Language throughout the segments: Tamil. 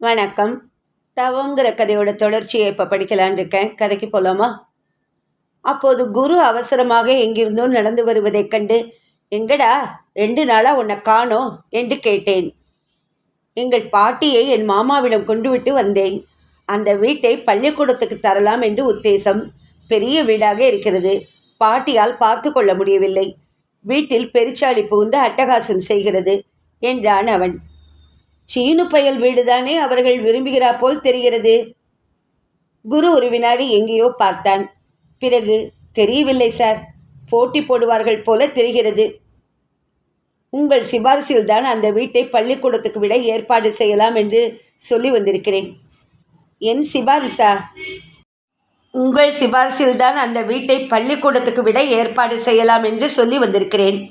வணக்கம். தவங்கிற கதையோட தொடர்ச்சியை இப்போ படிக்கலான் இருக்கேன். கதைக்கு போகலாமா அப்போது குரு அவசரமாக எங்கிருந்தோ நடந்து வருவதைக் கண்டு எங்கடா ரெண்டு நாளாக உன்னை காணோம் என்று கேட்டேன். எங்கள் பாட்டியை என் மாமாவிடம் கொண்டு விட்டு வந்தேன். அந்த வீட்டை பள்ளிக்கூடத்துக்கு தரலாம் என்று உத்தேசம். பெரிய வீடாக இருக்கிறது. பாட்டியால் பார்த்து கொள்ள முடியவில்லை. வீட்டில் பெருச்சாளி புகுந்து அட்டகாசம் செய்கிறது என்றான் அவன். சீனு பயல் வீடுதானே அவர்கள் விரும்புகிறா போல் தெரிகிறது. குரு ஒரு வினாடி எங்கேயோ பார்த்தான். பிறகு தெரியவில்லை சார். போட்டி போடுவார்கள் போல தெரிகிறது. உங்கள் சிபாரிசில்தான் அந்த வீட்டை பள்ளிக்கூடத்துக்கு விட ஏற்பாடு செய்யலாம் என்று சொல்லி வந்திருக்கிறேன். என் சிபாரிசா? உங்கள் சிபாரிசில்தான் அந்த வீட்டை பள்ளிக்கூடத்துக்கு விட ஏற்பாடு செய்யலாம் என்று சொல்லி வந்திருக்கிறேன்.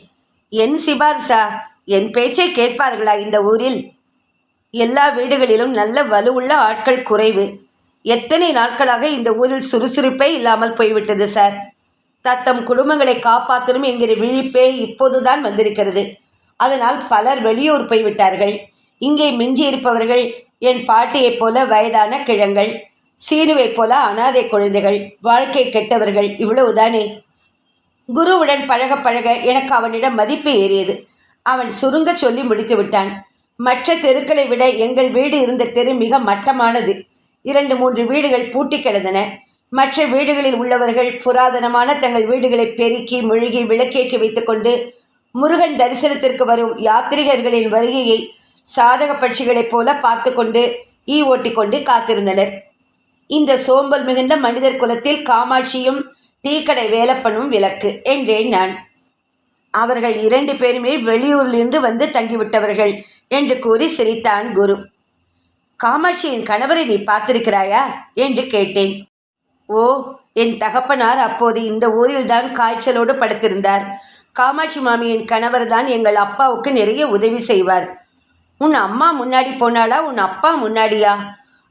என் சிபாரிசா? என் பேச்சை கேட்பார்களா இந்த ஊரில்? எல்லா வீடுகளிலும் நல்ல வலுவுள்ள ஆட்கள் குறைவு. எத்தனை நாட்களாக இந்த ஊரில் சுறுசுறுப்பே இல்லாமல் போய்விட்டது சார்? தத்தம் குடும்பங்களை காப்பாற்றணும் என்கிற விழிப்பே இப்போதுதான் வந்திருக்கிறது. அதனால் பலர் வெளியூர் போய்விட்டார்கள். இங்கே மிஞ்சி இருப்பவர்கள் என் பாட்டியைப் போல வயதான கிழங்கள் சீனுவைப் போல அனாதை குழந்தைகள் வாழ்க்கை கெட்டவர்கள் இவ்வளவுதானே? குருவுடன் பழக பழக எனக்கு அவனிடம் மதிப்பு ஏறியது. அவன் சுருங்க சொல்லி முடித்து விட்டான் மற்ற தெருக்களை விட எங்கள் வீடு இருந்த தெரு மிக மட்டமானது. இரண்டு மூன்று வீடுகள் பூட்டி கிடந்தன. மற்ற வீடுகளில் உள்ளவர்கள் புராதனமான தங்கள் வீடுகளை பெருக்கி மெழுகி விளக்கேற்றி வைத்துக்கொண்டு முருகன் தரிசனத்திற்கு வரும் யாத்ரிகர்களின் வருகையை சாதக பட்சிகளைப் போல பார்த்து கொண்டு ஈ ஓட்டிக்கொண்டு காத்திருந்தனர். இந்த சோம்பல் மிகுந்த மனிதர் குலத்தில் காமாட்சியும் டீக்கடை வேலப்பனும் விளக்கு என்றேன் நான். அவர்கள் இரண்டு பேருமே வெளியூரிலிருந்து வந்து தங்கிவிட்டவர்கள். என்று கூறி சிரித்தான் குரு. காமாட்சியின் கணவரை நீ பார்த்திருக்கிறாயா? என்று கேட்டேன். ஓ என் தகப்பனார் அப்போது இந்த ஊரில்தான் காய்ச்சலோடு படுத்திருந்தார். காமாட்சி மாமியின் கணவர் தான் எங்கள் அப்பாவுக்கு நிறைய உதவி செய்வார். உன் அம்மா முன்னாடி போனாளா? உன் அப்பா முன்னாடியா?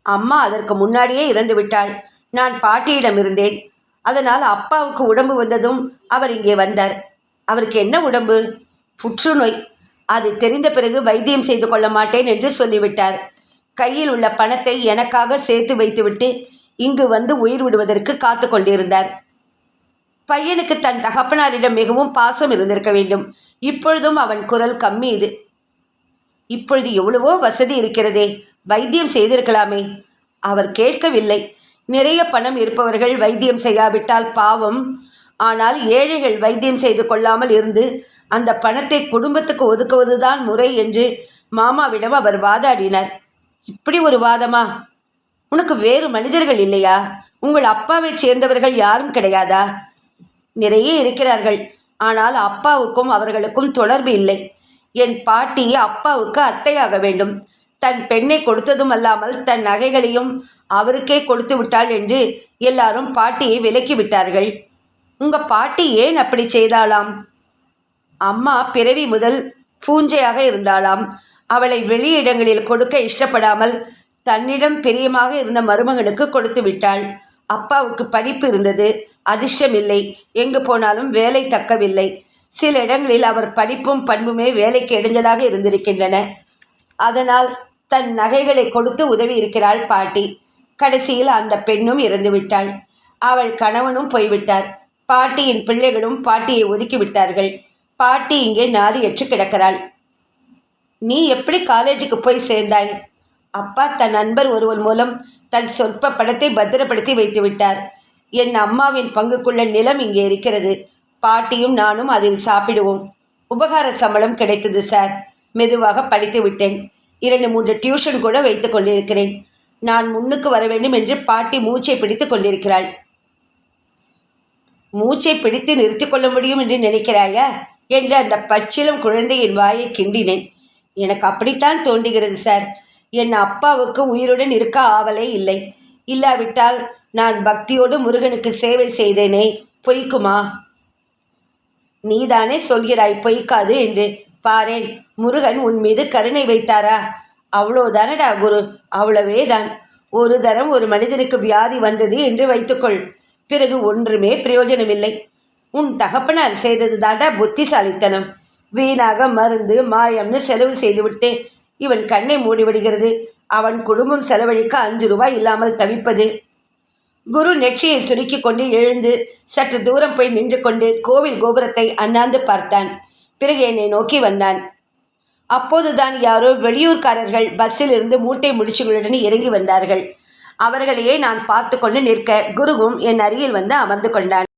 அம்மா அதற்கு முன்னாடியே இறந்து விட்டாள். நான் பாட்டியிடம் இருந்தேன். அதனால் அப்பாவுக்கு உடம்பு வந்ததும் அவர் இங்கே வந்தார். அவருக்கு என்ன உடம்பு? புற்றுநோய். அது தெரிந்த பிறகு வைத்தியம் செய்து கொள்ள மாட்டேன் என்று சொல்லிவிட்டார். கையில் உள்ள பணத்தை எனக்காக சேர்த்து வைத்துவிட்டு இங்கு வந்து உயிர் விடுவதற்கு காத்து கொண்டிருந்தார். பையனுக்கு தன் தகப்பனாரிடம் மிகவும் பாசம் இருந்திருக்க வேண்டும். இப்பொழுதும் அவன் குரல் கம்மி இது. இப்பொழுது எவ்வளவோ வசதி இருக்கிறதே வைத்தியம் செய்திருக்கலாமே. அவர் கேட்கவில்லை. நிறைய பணம் இருப்பவர்கள் வைத்தியம் செய்யாவிட்டால் பாவம். ஆனால் ஏழைகள் வைத்தியம் செய்து கொள்ளாமல் இருந்து அந்த பணத்தை குடும்பத்துக்கு ஒதுக்குவதுதான் முறை என்று மாமாவிடம் அவர் வாதாடினார். இப்படி ஒரு வாதமா? உனக்கு வேறு மனிதர்கள் இல்லையா? உங்கள் அப்பாவைச் சேர்ந்தவர்கள் யாரும் கிடையாதா? நிறைய இருக்கிறார்கள். ஆனால் அப்பாவுக்கும் அவர்களுக்கும் தொடர்பு இல்லை. என் பாட்டி அப்பாவுக்கு அத்தையாக வேண்டும். தன் பெண்ணை கொடுத்ததும் அல்லாமல் தன் நகைகளையும் அவருக்கே கொடுத்து விட்டாள் என்று எல்லாரும் பாட்டியை விலக்கி விட்டார்கள். உங்கள் பாட்டி ஏன் அப்படி செய்தாளாம்? அம்மா பிறவி முதல் பூஞ்சையாக இருந்தாளாம். அவளை வெளியிடங்களில் கொடுக்க இஷ்டப்படாமல் தன்னிடம் பிரியமாக இருந்த மருமகனுக்கு கொடுத்து விட்டாள். அப்பாவுக்கு படிப்பு இருந்தது. அதிர்ஷ்டம் இல்லை. எங்கு போனாலும் வேலை தக்கவில்லை. சில இடங்களில் அவர் படிப்பும் பண்புமே வேலைக்கு இடைஞ்சதாக இருந்திருக்கின்றன. அதனால் தன் நகைகளை கொடுத்து உதவி இருக்கிறாள் பாட்டி. கடைசியில் அந்த பெண்ணும் இறந்துவிட்டாள். அவள் கணவனும் போய்விட்டார். பாட்டியின் பிள்ளைகளும் பாட்டியை ஒதுக்கி விட்டார்கள் பாட்டி இங்கே நாதியற்று கிடக்கிறாள். நீ எப்படி காலேஜுக்கு போய் சேர்ந்தாய்? அப்பா தன் நண்பர் ஒருவர் மூலம் தன் சொற்ப படத்தை பத்திரப்படுத்தி வைத்து விட்டார் என் அம்மாவின் பங்குக்குள்ள நிலம் இங்கே இருக்கிறது. பாட்டியும் நானும் அதில் சாப்பிடுவோம். உபகார சம்பளம் கிடைத்தது சார். மெதுவாக படித்து விட்டேன். இரண்டு மூன்று டியூஷன் கூட வைத்து கொண்டிருக்கிறேன். நான் முன்னுக்கு வர வேண்டும் என்று பாட்டி மூச்சை பிடித்து கொண்டிருக்கிறாள். மூச்சை பிடித்து நிறுத்தி கொள்ள முடியும் என்று நினைக்கிறாயா? என்று அந்த பச்சிலம் குழந்தையின் வாயை கிண்டினேன். எனக்கு அப்படித்தான் தோன்றுகிறது சார். என் அப்பாவுக்கு உயிருடன் இருக்க ஆவலே இல்லை. இல்லாவிட்டால் நான் பக்தியோடு முருகனுக்கு சேவை செய்தேனே. பொய்க்குமா? நீதானே சொல்கிறாய் பொய்க்காது என்று பாரேன். முருகன் உன் மீது கருணை வைத்தாரா? அவ்வளோதானடா குரு. அவ்வளவே தான் ஒரு தரம் ஒரு மனிதனுக்கு வியாதி வந்தது என்று வைத்துக்கொள். பிறகு ஒன்றுமே பிரயோஜனமில்லை. உன் தகப்பனார் செய்தது தாண்டா புத்திசாலித்தனம். வீணாக மருந்து மாயம்னு செலவு செய்துவிட்டு இவன் கண்ணை மூடிவிடுகிறது. அவன் குடும்பம் செலவழிக்க அஞ்சு ரூபாய் இல்லாமல் தவிப்பது. குரு நெற்றியை சுருக்கி கொண்டு எழுந்து சற்று தூரம் போய் நின்று கொண்டு கோவில் கோபுரத்தை அண்ணாந்து பார்த்தான். பிறகு என்னை நோக்கி வந்தான். அப்போதுதான் யாரோ வெளியூர்காரர்கள் பஸ்ஸில் இருந்து மூட்டை முடிச்சுகளுடன் இறங்கி வந்தார்கள். அவர்களையே நான் பார்த்து கொண்டு நிற்க குருவும் என் அருகில் வந்து அமர்ந்து கொண்டான்.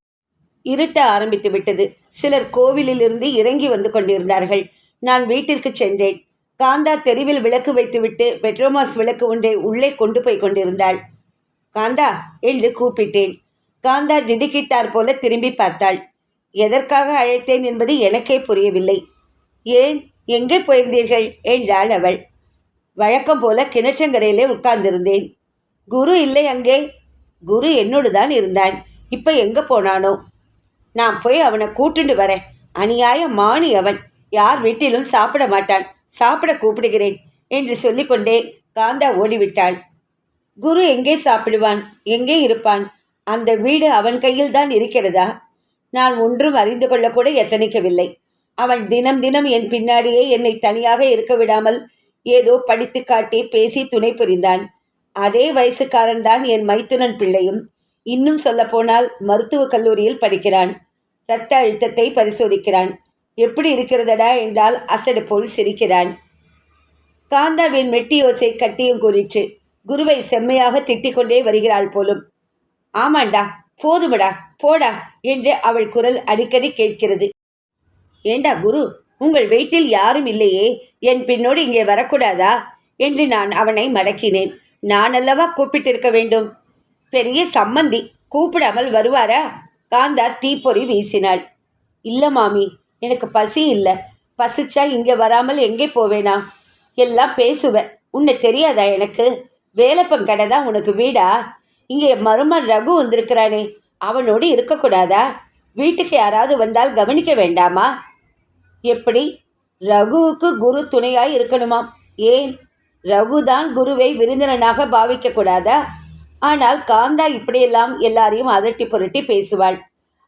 இருட்ட ஆரம்பித்து விட்டது. சிலர் கோவிலில் இருந்து இறங்கி வந்து கொண்டிருந்தார்கள். நான் வீட்டிற்கு சென்றேன். காந்தா தெருவில் விளக்கு வைத்துவிட்டு பெட்ரோமாஸ் விளக்கு ஒன்றை உள்ளே கொண்டு போய் கொண்டிருந்தாள். காந்தா என்று கூப்பிட்டேன். காந்தா திடுக்கிட்டார் போல திரும்பி பார்த்தாள். எதற்காக அழைத்தேன் என்பது எனக்கே புரியவில்லை. ஏன்? எங்கே போயிருந்தீர்கள்? என்றாள் அவள். வழக்கம் போல கிணற்றங்கரையிலே உட்கார்ந்திருந்தேன். குரு இல்லை அங்கே. குரு என்னோடு தான் இருந்தான். இப்போ எங்கே போனானோ? நான் போய் அவனை கூட்டுண்டு வரேன். அநியாய மானி அவன். யார் வீட்டிலும் சாப்பிட மாட்டான். சாப்பிட கூப்பிடுகிறேன் என்று சொல்லிக்கொண்டே காந்தா ஓடிவிட்டாள். குரு எங்கே சாப்பிடுவான்? எங்கே இருப்பான்? அந்த வீடு அவன் கையில் தான் இருக்கிறதா? நான் ஒன்றும் அறிந்து கொள்ளக்கூட எத்தனிக்கவில்லை. அவன் தினம் தினம் என் பின்னாடியே என்னை தனியாக இருக்க விடாமல் ஏதோ படித்து காட்டி பேசி துணை புரிந்தான். அதே வயசுக்காரன் தான் என் மைத்துனன் பிள்ளையும். இன்னும் சொல்லப்போனால் மருத்துவக் கல்லூரியில் படிக்கிறான். இரத்த அழுத்தத்தை பரிசோதிக்கிறான். எப்படி இருக்கிறதடா என்றால் அசடு போல் சிரிக்கிறான். காந்தாவின் மெட்டியோசை கட்டியும் கூறிற்று. குருவை செம்மையாக திட்டிக்கொண்டே வருகிறாள் போலும். ஆமாண்டா போதுமடா போடா என்று அவள் குரல் அடிக்கடி கேட்கிறது. ஏண்டா குரு உங்கள் வீட்டில் யாரும் இல்லையே? என் பின்னோடு இங்கே வரக்கூடாதா? என்று நான் அவனை மடக்கினேன். நான் அல்லவா கூப்பிட்டிருக்க வேண்டும். பெரிய சம்மந்தி கூப்பிடாமல் வருவாரா? காந்தா தீப்பொறி வீசினாள். இல்லை மாமி எனக்கு பசி இல்லை. பசிச்சா இங்கே வராமல் எங்கே போவேனா? எல்லாம் பேசுவேன் உன்னை தெரியாதா எனக்கு? வேலப்பங்கடை தான் உனக்கு வீடா? இங்கே மருமன் ரகு வந்திருக்கிறானே அவனோடு இருக்கக்கூடாதா? வீட்டுக்கு யாராவது வந்தால் கவனிக்க வேண்டாமா? எப்படி? ரகுவுக்கு குரு துணையாய் இருக்கணுமாம். ஏன்? ரகுதான் குருவை விருந்தினனாக பாவிக்க கூடாதா ஆனால் காந்தா இப்படியெல்லாம் எல்லாரையும் அதட்டி புரட்டி பேசுவாள்.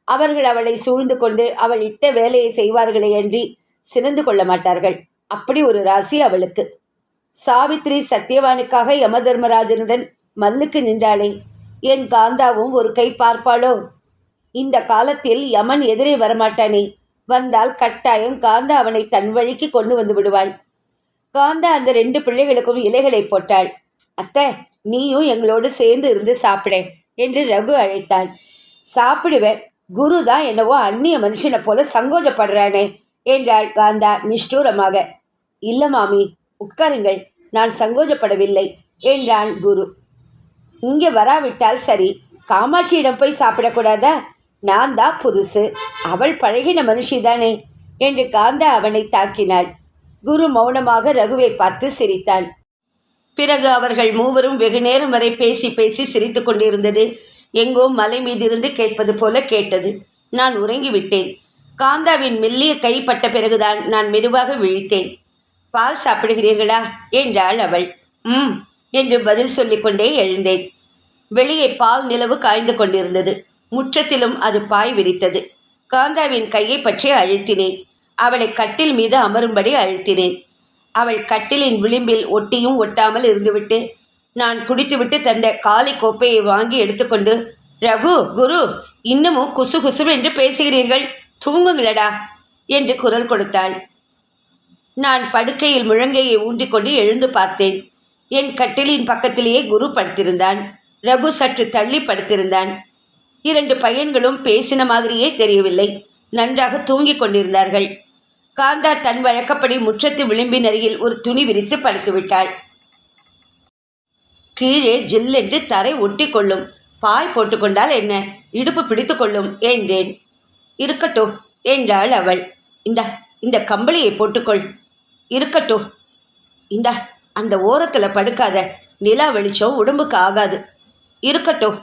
அவர்கள் அவளை சூழ்ந்து கொண்டு அவள் இட்ட வேலையை செய்வார்களே அன்றி சினந்து கொள்ள மாட்டார்கள். அப்படி ஒரு ராசி அவளுக்கு. சாவித்ரி சத்தியவானுக்காக யமதர்மராஜனுடன் மல்லுக்கு நின்றாளே. என் காந்தாவும் ஒரு கை பார்ப்பாளோ? இந்த காலத்தில் யமன் எதிரே வரமாட்டானே. வந்தால் கட்டாயம் காந்தா அவனை தன் வழிக்கு கொண்டு வந்து விடுவாள். காந்தா அந்த ரெண்டு பிள்ளைகளுக்கும் இலைகளை போட்டாள். அத்தை நீயும் எங்களோடு சேர்ந்து இருந்து சாப்பிட என்று ரகு அழைத்தான் சாப்பிடுவேன். குரு தான் என்னவோ அந்நிய மனுஷனை போல சங்கோஜப்படுறானே என்றாள் காந்தா நிஷ்டூரமாக. இல்ல மாமி உட்காருங்கள். நான் சங்கோஜப்படவில்லை என்றான் குரு. இங்கே வராவிட்டால் சரி. காமாட்சியிடம் போய் சாப்பிடக்கூடாதா? நான் தான் புதுசு. அவள் பழகின மனுஷிதானே என்று காந்தா அவனை தாக்கினாள். குரு மௌனமாக ரகுவை பார்த்து சிரித்தான். பிறகு அவர்கள் மூவரும் வெகு நேரம் வரை பேசி பேசி சிரித்து கொண்டிருந்தது. எங்கோ மலை மீதிருந்து கேட்பது போல கேட்டது. நான் உறங்கிவிட்டேன் காந்தாவின் மெல்லிய கைப்பட்ட பிறகுதான் நான் மெதுவாக விழித்தேன். பால் சாப்பிடுகிறீர்களா? என்றாள் அவள். ம் என்று பதில் சொல்லிக்கொண்டே எழுந்தேன். வெளியே பால் நிலவு காய்ந்து கொண்டிருந்தது. முற்றத்திலும் அது பாய் விரித்தது. காந்தாவின் கையை பற்றி அழுத்தினேன். அவளை கட்டில் மீது அமரும்படி அழுத்தினேன். அவள் கட்டிலின் விளிம்பில் ஒட்டியும் ஒட்டாமல் இருந்துவிட்டு நான் குடித்துவிட்டு தந்த காலி கோப்பையை வாங்கி எடுத்துக்கொண்டு ரகு குரு இன்னமும் குசு குசுவென்று பேசுகிறீர்கள். தூங்குங்களடா என்று குரல் கொடுத்தாள். நான் படுக்கையில் முழங்கையை ஊன்றிக்கொண்டு எழுந்து பார்த்தேன். என் கட்டிலின் பக்கத்திலேயே குரு படுத்திருந்தான். ரகு சற்று தள்ளி படுத்திருந்தான். இரண்டு பையன்களும் பேசின மாதிரியே தெரியவில்லை. நன்றாக தூங்கிக் கொண்டிருந்தார்கள். காந்தா தன் வழக்கப்படி முற்றத்து விளிம்பின் அருகில் ஒரு துணி விரித்து படுத்துவிட்டாள். கீழே ஜில்லென்று தரை ஒட்டி கொள்ளும். பாய் போட்டுக்கொண்டால் என்ன? இடுப்பு பிடித்து கொள்ளும் என்றேன். இருக்கட்டும் என்றாள் அவள். இந்த இந்த கம்பளியை போட்டுக்கொள். இருக்கட்டும் இந்த அந்த ஓரத்தில் படுக்காத. நிலா வெளிச்சம் உடம்புக்கு ஆகாது. இருக்கட்டும்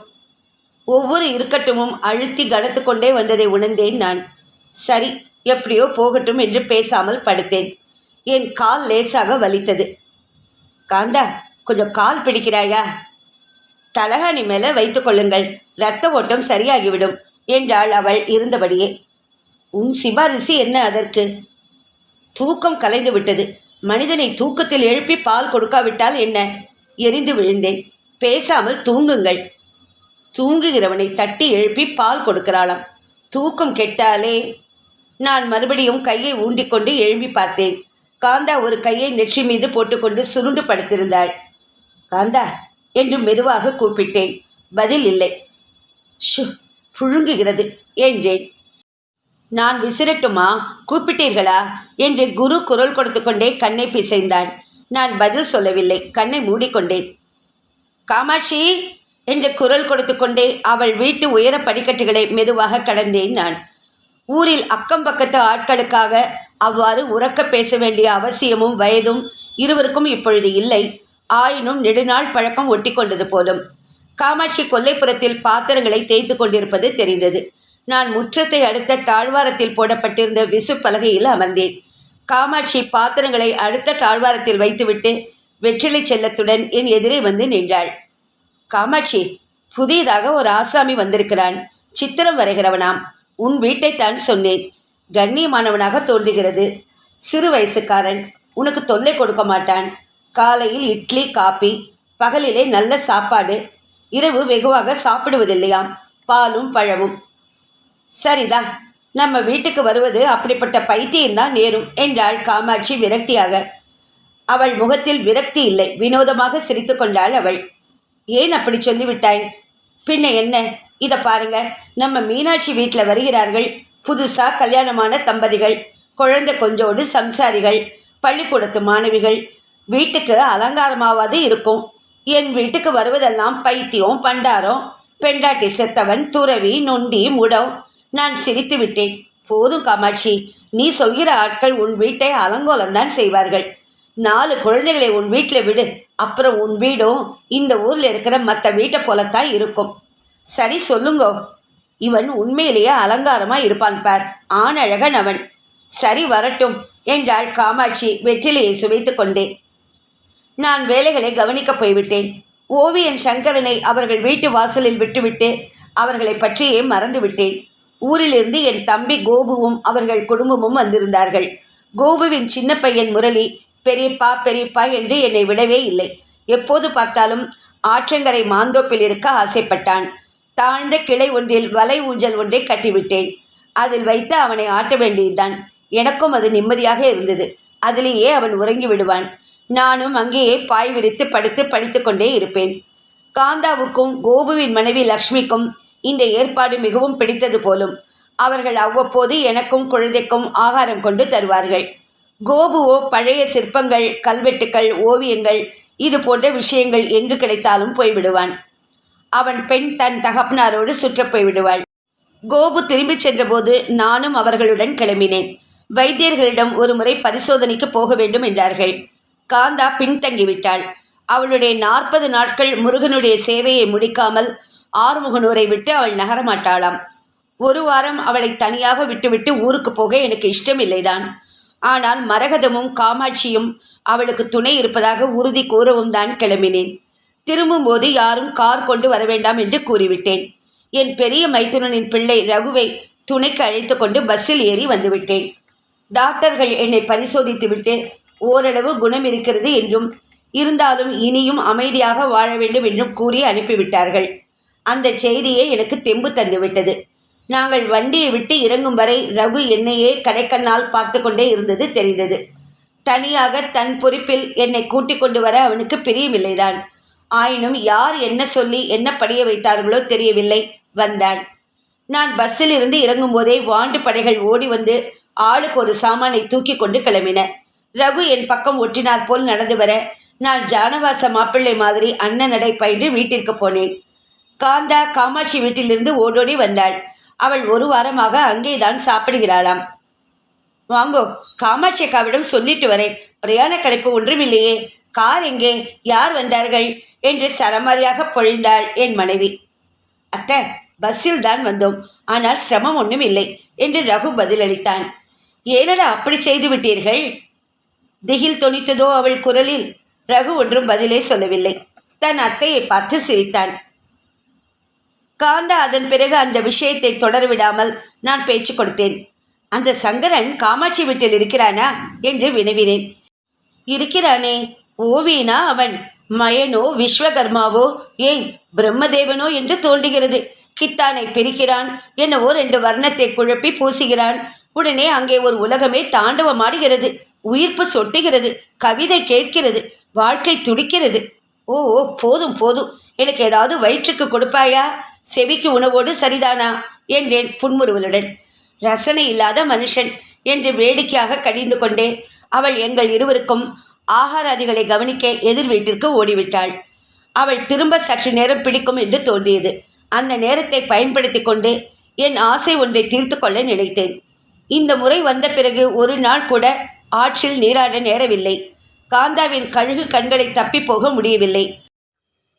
ஒவ்வொரு இருக்கட்டுமும் அழுத்தி கனத்து கொண்டே வந்ததை உணர்ந்தேன் நான். சரி எப்படியோ போகட்டும் என்று பேசாமல் படுத்தேன். என் கால் லேசாக வலித்தது. காந்தா கொஞ்சம் கால் பிடிக்கிறாயா? தலகாணி மேலே வைத்துக் கொள்ளுங்கள். இரத்த ஓட்டம் சரியாகிவிடும் என்றாள் அவள் இருந்தபடியே. உன் சிபாரிசு என்ன அதற்கு? தூக்கம் கலைந்து விட்டது. மனிதனை தூக்கத்தில் எழுப்பி பால் கொடுக்காவிட்டால் என்ன? எரிந்து விழுந்தேன். பேசாமல் தூங்குங்கள். தூங்குகிறவனை தட்டி எழுப்பி பால் கொடுக்கிறாளாம். தூக்கம் கெட்டாலே நான் மறுபடியும் கையை ஊண்டிக்கொண்டு எழும்பி பார்த்தேன். காந்தா ஒரு கையை நெற்றி மீது போட்டுக்கொண்டு சுருண்டு படுத்திருந்தாள். காந்தா என்று மெதுவாக கூப்பிட்டேன். பதில் இல்லை. ஷு புழுங்குகிறது என்றேன். நான் விசிறட்டுமா? கூப்பிட்டீர்களா? என்று குரு குரல் கொடுத்து கொண்டே கண்ணை பிசைந்தான். நான் பதில் சொல்லவில்லை. கண்ணை மூடிக்கொண்டேன். காமாட்சி என்று குரல் கொடுத்து கொண்டே அவள் வீட்டு உயர படிக்கட்டுகளை மெதுவாக கடந்தேன் நான். ஊரில் அக்கம் பக்கத்து ஆட்களுக்காக அவ்வாறு உறக்க பேச வேண்டிய அவசியமும் வயதும் இருவருக்கும் இப்பொழுது இல்லை. ஆயினும் நெடுநாள் பழக்கம் ஒட்டி கொண்டது போலும் காமாட்சி கொல்லைப்புறத்தில் பாத்திரங்களை தேய்த்து கொண்டிருப்பது தெரிந்தது. நான் முற்றத்தை அடுத்த தாழ்வாரத்தில் போடப்பட்டிருந்த விசு பலகையில் அமர்ந்தேன். காமாட்சி பாத்திரங்களை அடுத்த தாழ்வாரத்தில் வைத்துவிட்டு வெற்றிலை செல்லத்துடன் என் எதிரே வந்து நின்றாள். காமாட்சி புதியதாக ஒரு ஆசாமி வந்திருக்கிறான். சித்திரம் வரைகிறவனாம். உன் வீட்டைத்தான் சொன்னேன். கண்ணியமானவனாக தோன்றுகிறது. சிறு வயசுக்காரன். உனக்கு தொல்லை கொடுக்க மாட்டான். காலையில் இட்லி காப்பி பகலிலே நல்ல சாப்பாடு. இரவு வெகுவாக சாப்பிடுவதில்லையாம். பாலும் பழமும். சரிதான் நம்ம வீட்டுக்கு வருவது அப்படிப்பட்ட பைத்தியம்தான் நேரும் என்றாள் காமாட்சி விரக்தியாக. அவள் முகத்தில் விரக்தி இல்லை. வினோதமாக சிரித்து கொண்டாள் அவள். ஏன் அப்படி சொல்லிவிட்டாய்? பின்ன என்ன? இதை பாருங்க. நம்ம மீனாட்சி வீட்டில் வருகிறார்கள். புதுசாக கல்யாணமான தம்பதிகள் குழந்தை கொஞ்சோடு சம்சாரிகள் பள்ளிக்கூடத்து மாணவிகள். வீட்டுக்கு அலங்காரமாவது இருக்கும். என் வீட்டுக்கு வருவதெல்லாம் பைத்தியம் பண்டாரம். பெண்டாட்டி செத்தவன் துறவி நொண்டி முடம். நான் சிரித்து விட்டேன். போதும் காமாட்சி நீ சொல்கிற ஆட்கள் உன் வீட்டை அலங்கோலம்தான் செய்வார்கள். நாலு குழந்தைகளை உன் வீட்டில் விடு. அப்புறம் உன் வீடும் இந்த ஊரில் இருக்கிற மற்ற வீட்டை போலத்தான் இருக்கும். சரி சொல்லுங்கோ. இவன் உண்மையிலேயே அலங்காரமாக இருப்பான் பார். ஆணழகன் அவன். சரி வரட்டும் என்றாள் காமாட்சி வெற்றிலையை சுவைத்து கொண்டே. நான் வேலைகளை கவனிக்கப் போய்விட்டேன். ஓவியன் சங்கரனை அவர்கள் வீட்டு வாசலில் விட்டுவிட்டு அவர்களை பற்றியே மறந்துவிட்டேன் ஊரிலிருந்து என் தம்பி கோபுவும் அவர்கள் குடும்பமும் வந்திருந்தார்கள். கோபுவின் சின்ன பையன் முரளி பெரியப்பா பெரியப்பா என்று என்னை விடவே இல்லை. எப்போது பார்த்தாலும் ஆற்றங்கரை மாந்தோப்பில் இருக்க ஆசைப்பட்டான். தாழ்ந்த கிளை ஒன்றில் வலை ஊஞ்சல் ஒன்றை கட்டிவிட்டேன். அதில் வைத்து அவனை ஆட்ட வேண்டியதுதான். எனக்கும் அது நிம்மதியாக இருந்தது. அதிலேயே அவன் உறங்கி விடுவான். நானும் அங்கேயே பாய் விரித்து படுத்து படித்து கொண்டே இருப்பேன். காந்தாவுக்கும் கோபுவின் மனைவி லக்ஷ்மிக்கும் இந்த ஏற்பாடு மிகவும் பிடித்தது போலும். அவர்கள் அவ்வப்போது எனக்கும் குழந்தைக்கும் ஆகாரம் கொண்டு தருவார்கள். கோபுவோ பழைய சிற்பங்கள் கல்வெட்டுக்கள் ஓவியங்கள் இது போன்ற விஷயங்கள் எங்கு கிடைத்தாலும் போய்விடுவான். அவன் பெண் தன் தகப்பனாரோடு சுற்றப் போய்விடுவாள் கோபு திரும்பிச் சென்றபோது நானும் அவர்களுடன் கிளம்பினேன். வைத்தியர்களிடம் ஒரு முறை பரிசோதனைக்கு போக வேண்டும் என்றார்கள். காந்தா பின்தங்கிவிட்டாள். அவளுடைய நாற்பது நாட்கள் முருகனுடைய சேவையை முடிக்காமல் ஆறுமுகனூரை விட்டு அவள் நகரமாட்டாளாம். ஒரு வாரம் அவளை தனியாக விட்டுவிட்டு ஊருக்கு போக எனக்கு இஷ்டமில்லைதான். ஆனால் மரகதமும் காமாட்சியும் அவளுக்கு துணை இருப்பதாக உறுதி கூறவும் தான் கிளம்பினேன். திரும்பும்போது யாரும் கார் கொண்டு வர வேண்டாம் என்று கூறிவிட்டேன். என் பெரிய மைத்துனனின் பிள்ளை ரகுவை துணைக்கு அழைத்து கொண்டு பஸ்ஸில் ஏறி வந்துவிட்டேன். டாக்டர்கள் என்னை பரிசோதித்துவிட்டு ஓரளவு குணம் இருக்கிறது என்றும் இருந்தாலும் இனியும் அமைதியாக வாழ வேண்டும் என்றும் கூறி அனுப்பிவிட்டார்கள். அந்த செய்தியே எனக்கு தெம்பு தந்துவிட்டது. நாங்கள் வண்டியை விட்டு இறங்கும் வரை ரகு என்னையே கடைக்கண்ணால் பார்த்து கொண்டே இருந்தது தெரிந்தது. தனியாக தன் பொறுப்பில் என்னை கூட்டிக் கொண்டு வர அவனுக்கு பிரியமில்லைதான். ஆயினும் யார் என்ன சொல்லி என்ன படிய வைத்தார்களோ தெரியவில்லை. வந்தாள் நான் பஸ்ஸில் இருந்து இறங்கும் போதே வாண்டு படைகள் ஓடி வந்து ஆளுக்கு ஒரு சாமானை தூக்கி கொண்டு கிளம்பின. ரகு என் பக்கம் ஒட்டினார் போல் நடந்து வர நான் ஜானவாச மாப்பிள்ளை மாதிரி அண்ணன் நடை பயின்று வீட்டிற்கு போனேன். காந்தா காமாட்சி வீட்டிலிருந்து ஓடோடி வந்தாள். அவள் ஒரு வாரமாக அங்கேதான் சாப்பிடுகிறாளாம். வாங்கோ காமாட்சி அக்காவிடம் சொல்லிட்டு வரேன். பிரயாண கலைப்பு ஒன்றுமில்லையே கார் எங்கே? யார் வந்தார்கள்? என்று சரமாரியாக பொழிந்தாள் என் மனைவி. அத்தை பஸ்ஸில் தான் வந்தோம். ஆனால் சிரமம் ஒன்றும் இல்லை என்று ரகு பதிலளித்தான். ஏனடா அப்படி செய்து விட்டீர்கள்? திகில் தொனித்ததோ அவள் குரலில்? ரகு ஒன்றும் பதிலே சொல்லவில்லை. தன் அத்தையை பார்த்து சிரித்தான். காந்தா அதன் பிறகு அந்த விஷயத்தை தொடரவிடாமல் நான் பேச்சு கொடுத்தேன். அந்த சங்கரன் காமாட்சி வீட்டில் இருக்கிறானா? என்று வினவினேன். இருக்கிறானே ஓவினா அவன்? மயனோ விஸ்வகர்மாவோ? ஏன் பிரம்மதேவனோ என்று தோன்றுகிறது. கித்தானை பிரிக்கிறான் என்னவோ ரெண்டு வர்ணத்தை குழப்பி பூசுகிறான். உடனே அங்கே ஒரு உலகமே தாண்டவமாடுகிறது. உயிர்ப்பு சொட்டுகிறது. கவிதை கேட்கிறது. வாழ்க்கை துடிக்கிறது. ஓ ஓ போதும் போதும். எனக்கு ஏதாவது வயிற்றுக்கு கொடுப்பாயா? செவிக்கு உணவோடு சரிதானா? என்றேன் புன்முறுவலுடன். ரசனை இல்லாத மனுஷன் என்று வேடிக்கையாக கடிந்து கொண்டே. அவள் எங்கள் இருவருக்கும் ஆகாராதிகளை கவனிக்க எதிர் வீட்டிற்கு ஓடிவிட்டாள். அவள் திரும்ப சற்று நேரம் பிடிக்கும் என்று தோன்றியது. அந்த நேரத்தை பயன்படுத்தி கொண்டு என் ஆசை ஒன்றை தீர்த்து கொள்ள நினைத்தேன். இந்த முறை வந்த பிறகு ஒரு நாள் கூட ஆற்றில் நீராட நேரவில்லை. காந்தாவின் கழுகு கண்களை தப்பி போக முடியவில்லை.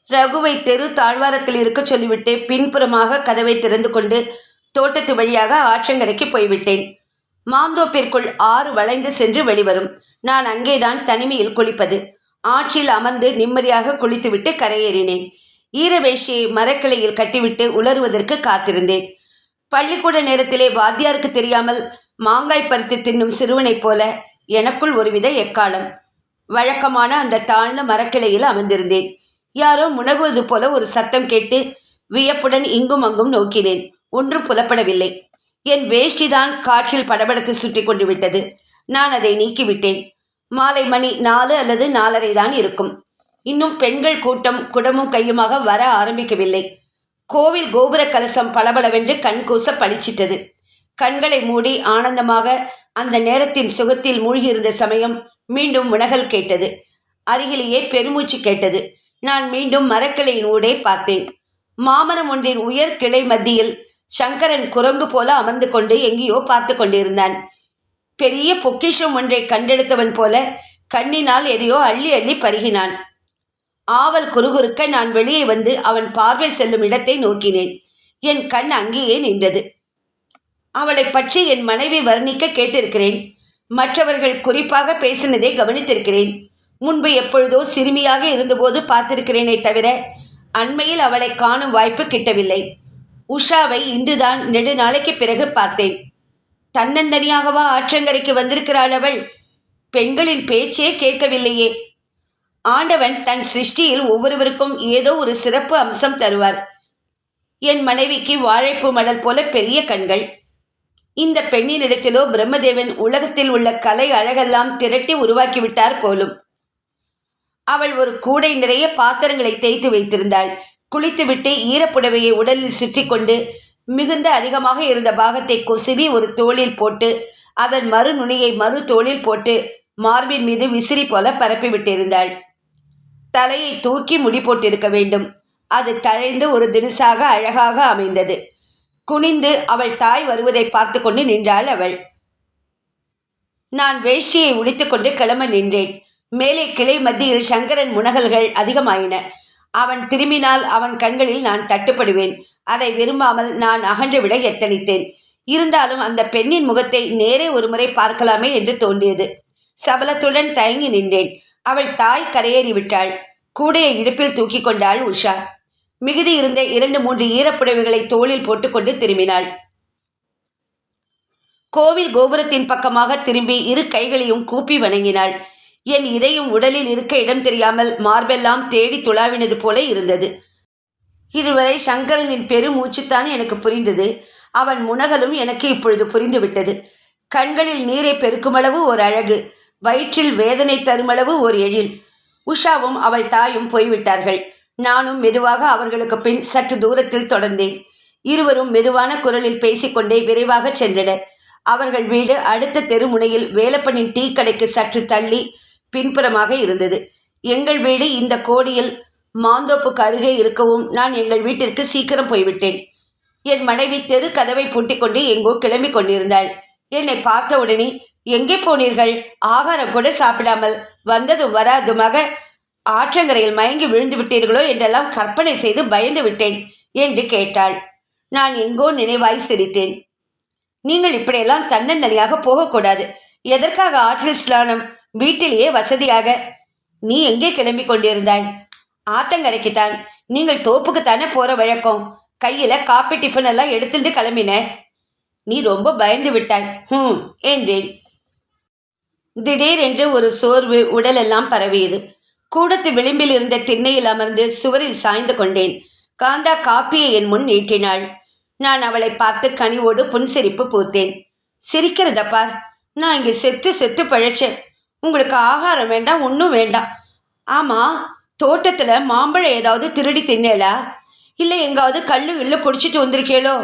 ரகுவை தெரு தாழ்வாரத்தில் இருக்க சொல்லிவிட்டு பின்புறமாக கதவை திறந்து கொண்டு தோட்டத்து வழியாக ஆற்றங்கரைக்கு போய்விட்டேன். மாந்தோப்பிற்குள் ஆறு வளைந்து சென்று வெளிவரும். நான் அங்கேதான் தனிமையில் குளிப்பது. ஆற்றில் அமர்ந்து நிம்மதியாக குளித்துவிட்டு கரையேறினேன். ஈரவேஷியை மரக்கிளையில் கட்டிவிட்டு உலருவதற்கு காத்திருந்தேன். பள்ளிக்கூட நேரத்திலே வாத்தியாருக்கு தெரியாமல் மாங்காய் பறித்து தின்னும் சிறுவனைப் போல எனக்குள் ஒருவித எக்காலம் வழக்கமான அந்த தாழ்ந்த மரக்கிளையில் அமர்ந்திருந்தேன். யாரோ முனகுவது போல ஒரு சத்தம் கேட்டு வியப்புடன் இங்கும் அங்கும் நோக்கினேன். ஒன்றும் புலப்படவில்லை. என் வேஷ்டிதான் காற்றில் படபடத்து சுட்டி கொண்டு விட்டது. நான் அதை நீக்கிவிட்டேன். மாலை மணி நாலு அல்லது நாலரை தான் இருக்கும். இன்னும் பெண்கள் கூட்டம் குடமும் கையுமாக வர ஆரம்பிக்கவில்லை. கோவில் கோபுர கலசம் பளபளவென்று கண்கூச பளிச்சிட்டது. கண்களை மூடி ஆனந்தமாக அந்த நேரத்தின் சுகத்தில் மூழ்கியிருந்த சமயம் மீண்டும் உணகல் கேட்டது. அருகிலேயே பெருமூச்சு கேட்டது. நான் மீண்டும் மரக்கிளையின் ஊடே பார்த்தேன். மாமரம் ஒன்றின் உயர் கிளை மத்தியில் சங்கரன் குரங்கு போல அமர்ந்து கொண்டு எங்கேயோ பார்த்து கொண்டிருந்தான். பெரிய பொக்கிஷம் ஒன்றை கண்டெடுத்தவன் போல கண்ணினால் எதையோ அள்ளி அள்ளி பருகினான். ஆவல் குறுகுறுக்க நான் வெளியே வந்து அவன் பார்வை செல்லும் இடத்தை நோக்கினேன். என் கண் அங்கேயே நின்றது. அவளை பற்றி என் மனைவி வர்ணிக்க கேட்டிருக்கிறேன். மற்றவர்கள் குறிப்பாக பேசினதை கவனித்திருக்கிறேன். முன்பு எப்பொழுதோ சிறுமியாக இருந்தபோது பார்த்திருக்கிறேனே தவிர அண்மையில் அவளை காணும் வாய்ப்பு கிட்டவில்லை. உஷாவை இன்றுதான் நெடுநாளைக்கு பிறகு பார்த்தேன். தன்னந்தனியாகவா ஆற்றங்கரைக்கு வந்திருக்கிறாள் அவள். பெண்களின் பேச்சே கேட்கவில்லையே. ஆண்டவன் தன் சிருஷ்டியில் ஒவ்வொருவருக்கும் ஏதோ ஒரு சிறப்பு அம்சம் தருவார். என் மனைவிக்கு வாழைப்பு மடல் போல பெரிய கண்கள். இந்த பெண்ணினிடத்திலோ பிரம்மதேவன் உலகத்தில் உள்ள கலை அழகெல்லாம் திரட்டி உருவாக்கிவிட்டார் போலும். அவள் ஒரு கூடை நிறைய பாத்திரங்களை தேய்த்து வைத்திருந்தாள். குளித்துவிட்டு ஈரப்புடவையை உடலில் சுற்றி கொண்டு மிகுந்த அதிகமாக இருந்த பாகத்தை கொசுவி ஒரு தோளில் போட்டு அதன் மறு நுனியை மறு தோளில் போட்டு மார்பின் மீது விசிறி போல பரப்பிவிட்டிருந்தாள் தலையை தூக்கி முடி போட்டிருக்க வேண்டும். அது தழைந்து ஒரு தினுசாக அழகாக அமைந்தது. குனிந்து அவள் தாய் வருவதை பார்த்து கொண்டு நின்றாள் அவள். நான் வேஷ்டியை உடித்துக்கொண்டு கிளம்ப நின்றேன். மேலே கிளை மத்தியில் சங்கரன் முனகல்கள் அதிகமாயின. அவன் திரும்பினால் அவன் கண்களில் நான் தட்டுப்படுவேன். அதை விரும்பாமல் நான் அகன்றுவிட எத்தனித்தேன். இருந்தாலும் அந்த பெண்ணின் முகத்தை நேரே ஒருமுறை பார்க்கலாமே என்று தோன்றியது. சபலத்துடன் தயங்கி நின்றேன். அவள் தாய் கரையேறி விட்டாள். கூடையை இடுப்பில் தூக்கி கொண்டாள் உஷா. மிகுதி இருந்த இரண்டு மூன்று ஈரப்புடவைகளை தோளில் போட்டுக்கொண்டு திரும்பினாள். கோவில் கோபுரத்தின் பக்கமாக திரும்பி இரு கைகளையும் கூப்பி வணங்கினாள். என் இதயம் உடலில் இருக்க இடம் தெரியாமல் மார்பெல்லாம் தேடி துளாவினது போல இருந்தது. இதுவரை சங்கரனின் பெருமூச்சுத்தான் எனக்கு புரிந்தது. அவன் முனகலும் எனக்கு இப்பொழுது புரிந்துவிட்டது. கண்களில் நீரை பெருக்குமளவு ஒரு அழகு வயிற்றில் வேதனை தருமளவு ஒரு எழில். உஷாவும் அவள் தாயும் போய்விட்டார்கள். நானும் மெதுவாக அவர்களுக்கு பின் சற்று தூரத்தில் தொடர்ந்தேன். இருவரும் மெதுவான குரலில் பேசிக்கொண்டே விரைவாக சென்றனர். அவர்கள் வீடு அடுத்த தெருமுனையில் வேலப்பனின் டீ கடைக்கு சற்று தள்ளி பின்புறமாக இருந்தது. எங்கள் வீடு இந்த கோடியில் மாந்தோப்புக்கு அருகே இருக்கவும் நான் எங்கள் வீட்டிற்கு சீக்கிரம் போய்விட்டேன். என் மனைவி தெரு கதவை பூட்டிக்கொண்டு எங்கோ கிளம்பி கொண்டிருந்தாள். என்னை பார்த்த உடனே எங்கே போனீர்கள்? ஆகாரம் கூட சாப்பிடாமல் வந்ததும் வராதுமாக? ஆற்றங்கரையில் மயங்கி விழுந்து விட்டீர்களோ? என்றெல்லாம் கற்பனை செய்து பயந்து விட்டேன் என்று கேட்டாள். நான் எங்கோ நினைவாய் சிரித்தேன். நீங்கள் இப்படியெல்லாம் தன்னந்தனியாக போகக்கூடாது. எதற்காக ஆற்றில் ஸ்நானம் வீட்டிலேயே வசதியாக. நீ எங்கே கிளம்பி கொண்டிருந்தாய்? ஆத்தங்கரைக்குத்தான். நீங்கள் தோப்புக்குத்தானே போகிற வழக்கம். கையில் காப்பி டிஃபன் எல்லாம் எடுத்துட்டு கிளம்பின. நீ ரொம்ப பயந்து விட்டாய். ஹம் என்றேன். திடீரென்று ஒரு சோர்வு உடலெல்லாம் பரவியது. கூடத்து விளிம்பில் இருந்த திண்ணையில் அமர்ந்து சுவரில் சாய்ந்து கொண்டேன். காந்தா காப்பியை என் முன் நீட்டினாள். நான் அவளை பார்த்து கனிவோடு புன்சிரிப்பு பூத்தேன். சிரிக்கிறதப்பா? நான் இங்கே செத்து செத்து பழைச்சேன். உங்களுக்கு ஆகாரம் வேண்டாம் ஒன்றும் வேண்டாம். ஆமாம் தோட்டத்தில் மாம்பழம் ஏதாவது திருடி தின்னேளா? இல்லை எங்காவது கல் இல்லை குடிச்சிட்டு வந்திருக்கேளோ?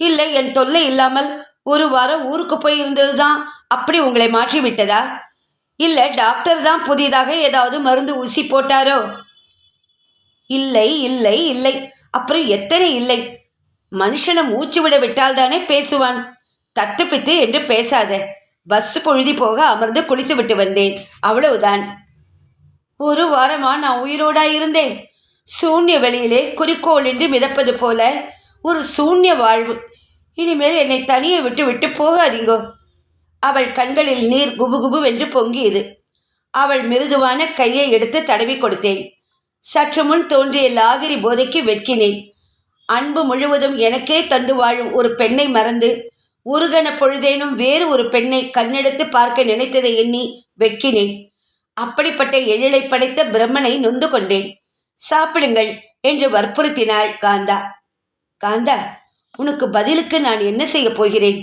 இல்லை என் தொல்லை இல்லாமல் ஒரு வாரம் ஊருக்கு போயிருந்தது தான் அப்படி உங்களை மாற்றி விட்டதா இல்லை டாக்டர் தான் புதிதாக ஏதாவது மருந்து ஊசி போட்டாரோ? இல்லை இல்லை இல்லை. அப்புறம் எத்தனை இல்லை? மனுஷனை மூச்சு விட விட்டால் தானே பேசுவான். தத்துப்பித்து என்று பேசாத. பஸ் பொழுதி போக அமர்ந்து குளித்து விட்டு வந்தேன். அவ்வளவுதான். ஒரு வாரமா நான் உயிரோடா இருந்தேன். சூன்ய வெளியிலே குறிக்கோளின்றி மிதப்பது போல ஒரு சூன்ய வாழ்வு. இனிமேல் என்னை தனியே விட்டு விட்டு போகாதீங்கோ. அவள் கண்களில் நீர் குபுகுபுவென்று பொங்கியது. அவள் மிருதுவான கையை எடுத்து தடவி கொடுத்தேன். சற்று முன் தோன்றிய லாகிரி போதைக்கு வெட்கினேன். அன்பு முழுவதும் எனக்கே தந்து வாழும் ஒரு பெண்ணை மறந்து உருகன பொழுதேனும் வேறு ஒரு பெண்ணை கண்ணெடுத்து பார்க்க நினைத்ததை எண்ணி வெட்கினேன் அப்படிப்பட்ட எழிலை படைத்த பிரம்மனை நொந்து கொண்டேன். சாப்பிடுங்கள் என்று வற்புறுத்தினாள் காந்தா. காந்தா உனக்கு பதிலுக்கு நான் என்ன செய்ய போகிறேன்?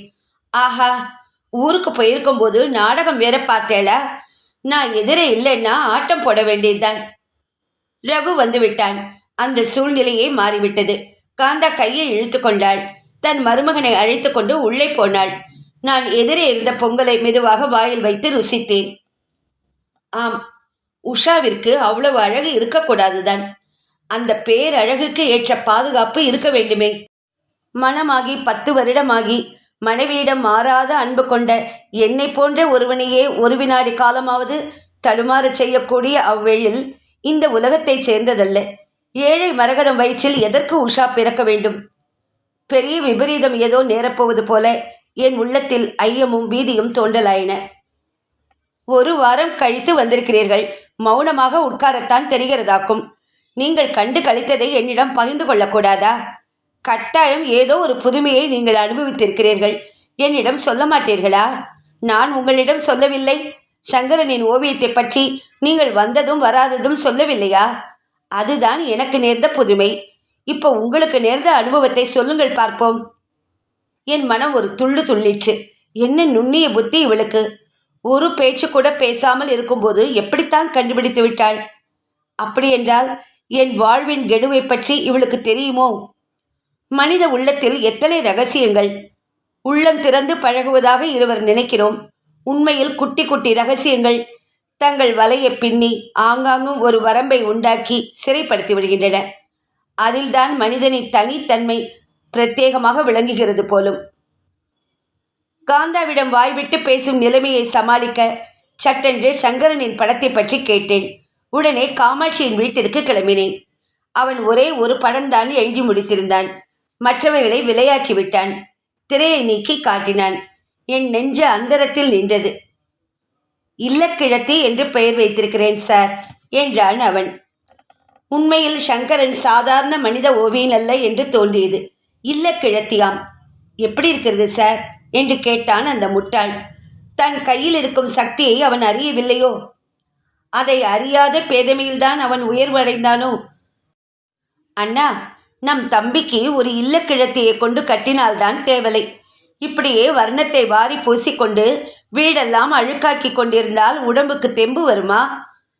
ஆஹா ஊருக்கு போயிருக்கும்போது நாடகம் வேற பார்த்தேளா? நான் எதிரே இல்லைன்னா ஆட்டம் போட வேண்டியதுதான். ரகு வந்து விட்டான் அந்த சூழ்நிலையே மாறிவிட்டது. காந்தா கையை இழுத்து கொண்டாள். தன் மருமகனை அழைத்து கொண்டு உள்ளே போனாள். நான் எதிரே இருந்த பொங்கலை மெதுவாக வாயில் வைத்து ருசித்தேன். ஆம் உஷாவிற்கு அவ்வளவு அழகு இருக்கக்கூடாதுதான். அந்த பேரழகுக்கு ஏற்ற பாதுகாப்பு இருக்க வேண்டுமே. மனமாகி பத்து வருடமாகி மனைவியிடம் மாறாத அன்பு கொண்ட என்னை போன்ற ஒருவனையே ஒரு வினாடி காலமாவது தடுமாறச் செய்யக்கூடிய அவ்வெழில் இந்த உலகத்தைச் சேர்ந்ததல்ல. ஏழை மரகதம் வயிற்றில் எதற்கு உஷா பிறக்க வேண்டும்? பெரிய விபரீதம் ஏதோ நேரப்போவது போல என் உள்ளத்தில் ஐயமும் பீதியும் தோன்றலாயின. ஒரு வாரம் கழித்து வந்திருக்கிறீர்கள். மௌனமாக உட்காரத்தான் தெரிகிறதாக்கும். நீங்கள் கண்டு கழித்ததை என்னிடம் பகிர்ந்து கொள்ளக்கூடாதா? கட்டாயம் ஏதோ ஒரு புதுமையை நீங்கள் அனுபவித்திருக்கிறீர்கள். என்னிடம் சொல்ல மாட்டீர்களா? நான் உங்களிடம் சொல்லவில்லை. சங்கரனின் ஓவியத்தை பற்றி நீங்கள் வந்ததும் வராததும் சொல்லவில்லையா? அதுதான் எனக்கு நேர்ந்த புதுமை. இப்போ உங்களுக்கு நேர்ந்த அனுபவத்தை சொல்லுங்கள் பார்ப்போம். என் மனம் ஒரு துள்ளு துள்ளிற்று. என்ன நுண்ணிய புத்தி இவளுக்கு? ஒரு பேச்சு கூட பேசாமல் இருக்கும்போது எப்படித்தான் கண்டுபிடித்து விட்டாள்? அப்படியென்றால் என் வாழ்வின் கெடுவை பற்றி இவளுக்கு தெரியுமோ? மனித உள்ளத்தில் எத்தனை ரகசியங்கள்? உள்ளம் திறந்து பழகுவதாக இருவர் நினைக்கிறோம். உண்மையில் குட்டி குட்டி ரகசியங்கள். தங்கள் வலையை பின்னி ஆங்காங்கும் ஒரு வரம்பை உண்டாக்கி சிறைப்படுத்தி விடுகின்றன. அதில்தான் மனிதனின் தனித்தன்மை பிரத்யேகமாக விளங்குகிறது போலும். காந்தாவிடம் வாய்விட்டு பேசும் நிலைமையை சமாளிக்க சட்டென்று சங்கரனின் படத்தை பற்றி கேட்டேன். உடனே காமாட்சியின் வீட்டிற்கு கிளம்பினேன். அவன் ஒரே ஒரு படம்தான் எழுதி முடித்திருந்தான். மற்றவைகளை விலையாக்கி விட்டான். திரையை நீக்கி காட்டினான். என் நெஞ்ச அந்தரத்தில் நின்றது. இல்லக்கிழத்தி என்று பெயர் வைத்திருக்கிறேன் சார் என்றான் அவன். உண்மையில் சங்கரன் சாதாரண மனித ஓவியன் அல்ல என்று தோன்றியது. இல்லக்கிழத்தியாம் எப்படி இருக்கிறது சார்? என்று கேட்டான் அந்த முட்டாள். தன் கையில் இருக்கும் சக்தியை அவன் அறியவில்லையோ? அதை அறியாத பேதமையில்தான் அவன் உயர்வடைந்தானோ அண்ணா நம் தம்பிக்கு ஒரு இல்லக்கிழத்தியை கொண்டு கட்டினால்தான் தேவலை. இப்படியே வர்ணத்தை வாரி பூசிக்கொண்டு வீடெல்லாம் அழுக்காக்கி கொண்டிருந்தால் உடம்புக்கு தெம்பு வருமா?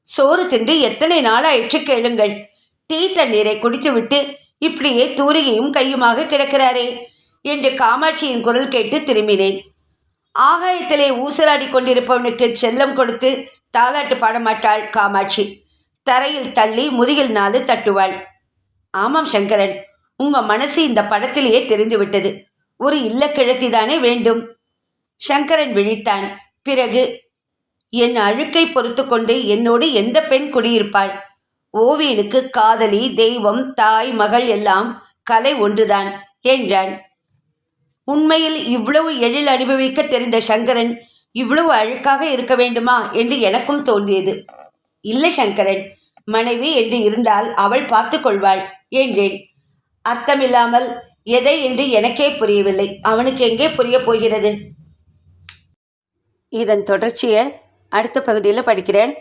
சோறு தின்று எத்தனை நாளாயிற்று கேளுங்கள். டீ தண்ணீரை குடித்துவிட்டு இப்படியே தூரிகையும் கையுமாக கிடக்கிறாரே என்று காமாட்சியின் குரல் கேட்டு திரும்பினேன். ஆகாயத்திலே ஊசலாடி கொண்டிருப்பவனுக்கு செல்லம் கொடுத்து தாலாட்டு பாடமாட்டாள் காமாட்சி. தரையில் தள்ளி முதுகில் நாலு தட்டுவாள். ஆமாம் சங்கரன் உங்க மனசு இந்த படத்திலேயே தெரிந்துவிட்டது. ஒரு இல்லக்கிழத்தி தானே வேண்டும். சங்கரன் விழித்தான். பிறகு என் அழுக்கை பொறுத்து கொண்டு என்னோடு எந்த பெண் குடியிருப்பாள்? ஓவியனுக்கு காதலி தெய்வம் தாய் மகள் எல்லாம் கலை ஒன்றுதான் என்றான். உண்மையில் இவ்வளவு எழில் அனுபவிக்க தெரிந்த சங்கரன் இவ்வளவு அழுக்காக இருக்க வேண்டுமா? என்று எனக்கும் தோன்றியது. இல்லை சங்கரன் மனைவி என்று இருந்தால் அவள் பார்த்து கொள்வாள் என்றேன். அர்த்தமில்லாமல் எதை என்று எனக்கே புரியவில்லை. அவனுக்கு எங்கே புரிய போகிறது? இதன் தொடர்ச்சியை அடுத்த பகுதியில் படிக்கிறேன்.